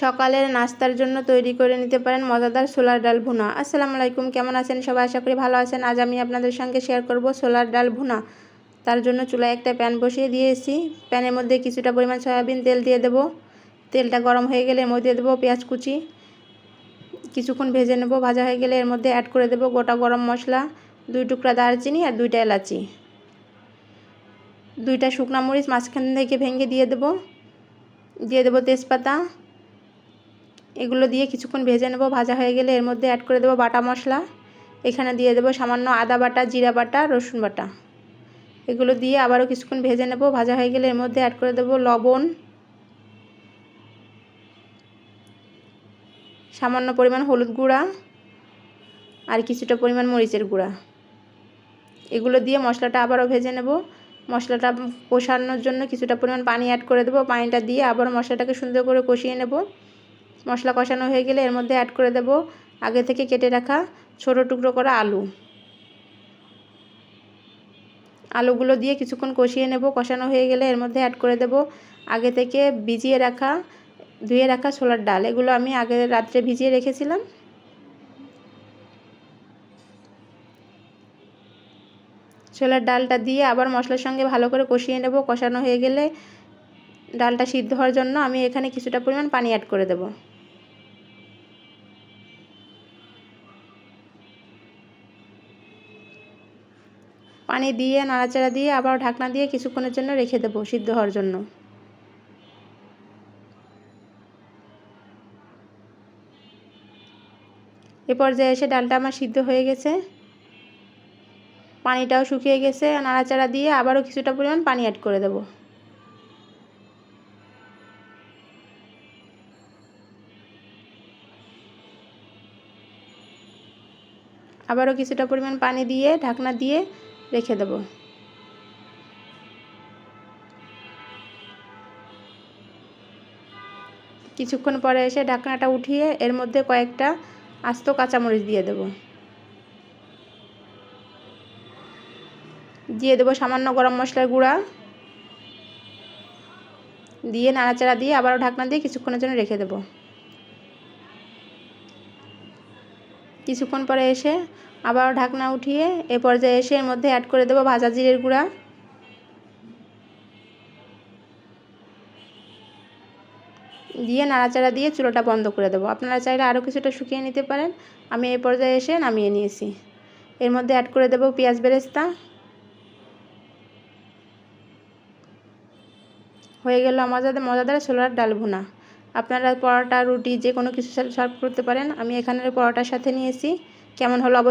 সকালের নাস্তার জন্য তৈরি করে নিতে পারেন মজাদার সোলার ডাল ভুনা। আসসালামু আলাইকুম, কেমন আছেন? সবাই আশা করি ভালো আছেন। আজ আমি আপনাদের সঙ্গে শেয়ার করব সোলার ডাল ভুনা। তার জন্য চুলায় একটা প্যান বসিয়ে দিয়েছি। প্যানের মধ্যে কিছুটা পরিমাণ সয়াবিন তেল দিয়ে দেব। তেলটা গরম হয়ে গেলে এর মধ্যে দেবো পেঁয়াজ কুচি। কিছুক্ষণ ভেজে নেব। ভাজা হয়ে গেলে এর মধ্যে অ্যাড করে দেব গোটা গরম মশলা, দুই টুকরা দারচিনি আর দুইটা এলাচি। দুইটা শুকনা মরিচ মাঝখান থেকে ভেঙে দিয়ে দেব। দিয়ে দেবো তেজপাতা এগুলো দিয়ে কিছুক্ষণ ভেজে নেব। ভাজা হয়ে গেলে এর মধ্যে অ্যাড করে দেবো বাটা মশলা। এখানে দিয়ে দেবো সামান্য আদা বাটা, জিরা বাটা, রসুন বাটা। এগুলো দিয়ে আবারও কিছুক্ষণ ভেজে নেব। ভাজা হয়ে গেলে এর মধ্যে অ্যাড করে দেবো লবণ। সামান্য পরিমাণ হলুদ গুঁড়া আর কিছুটা পরিমাণ মরিচের গুঁড়া। এগুলো দিয়ে মশলাটা আবারও ভেজে নেব। মশলাটা কষানোর জন্য কিছুটা পরিমাণ পানি অ্যাড করে দেবো। পানিটা দিয়ে আবার মশলাটাকে সুন্দর করে কষিয়ে নেব। মশলা কষানো হয়ে গেলে এর মধ্যে অ্যাড করে দেব আগে থেকে কেটে রাখা ছোটো টুকরো করা আলু। আলুগুলো দিয়ে কিছুক্ষণ কষিয়ে নেব। কষানো হয়ে গেলে এর মধ্যে অ্যাড করে দেব আগে থেকে ভিজিয়ে রাখা, ধুয়ে রাখা ছোলার ডাল। এগুলো আমি আগে রাত্রে ভিজিয়ে রেখেছিলাম। ছোলার ডালটা দিয়ে আবার মশলার সঙ্গে ভালো করে কষিয়ে নেব। কষানো হয়ে গেলে ডালটা সিদ্ধ হওয়ার জন্য আমি এখানে কিছুটা পরিমাণ পানি অ্যাড করে দেব। পানি দিয়ে, নাড়াচাড়া দিয়ে আবার ঢাকনা দিয়ে কিছুক্ষণের জন্য রেখে দেবো সিদ্ধ হওয়ার জন্য। এ পর্যায়ে এসে ডালটা আমার সিদ্ধ হয়ে গেছে। পানিটাও শুকিয়ে গেছে, নাড়াচাড়া দিয়ে আবারও কিছুটা পরিমাণ পানি অ্যাড করে দেব। আবারও কিছুটা পরিমাণ পানি দিয়ে, ঢাকনা দিয়ে রেখে দেব। কিছুক্ষণ পরে এসে ঢাকনাটা উঠিয়ে এর মধ্যে কয়েকটা আস্ত কাঁচামরিচ দিয়ে দেব। দিয়ে দেবো সামান্য গরম মশলার গুঁড়া। দিয়ে নাড়াচাড়া দিয়ে আবারও ঢাকনা দিয়ে কিছুক্ষণের জন্য রেখে দেব। কিছুক্ষণ পরে এসে আবারও ঢাকনা উঠিয়ে এ পর্যায়ে এসে এর মধ্যে অ্যাড করে দেবো ভাজা জিরের গুঁড়া। দিয়ে নাড়াচাড়া দিয়ে চুলোটা বন্ধ করে দেবো। আপনারা চাইলে আরও কিছুটা শুকিয়ে নিতে পারেন। আমি এই পর্যায়ে এসে নামিয়ে নিয়েছি। এর মধ্যে অ্যাড করে দেবো পেঁয়াজ বেরেস্তা। হয়ে গেল মজাদার মজাদার ছোলার ডাল ভুনা। আপনারা পরোটা, রুটি যে কোনো কিছু সার্ভ করতে পারেন। আমি এখানের পরোটার সাথে নিয়েছি। কেমন হলো অবশ্যই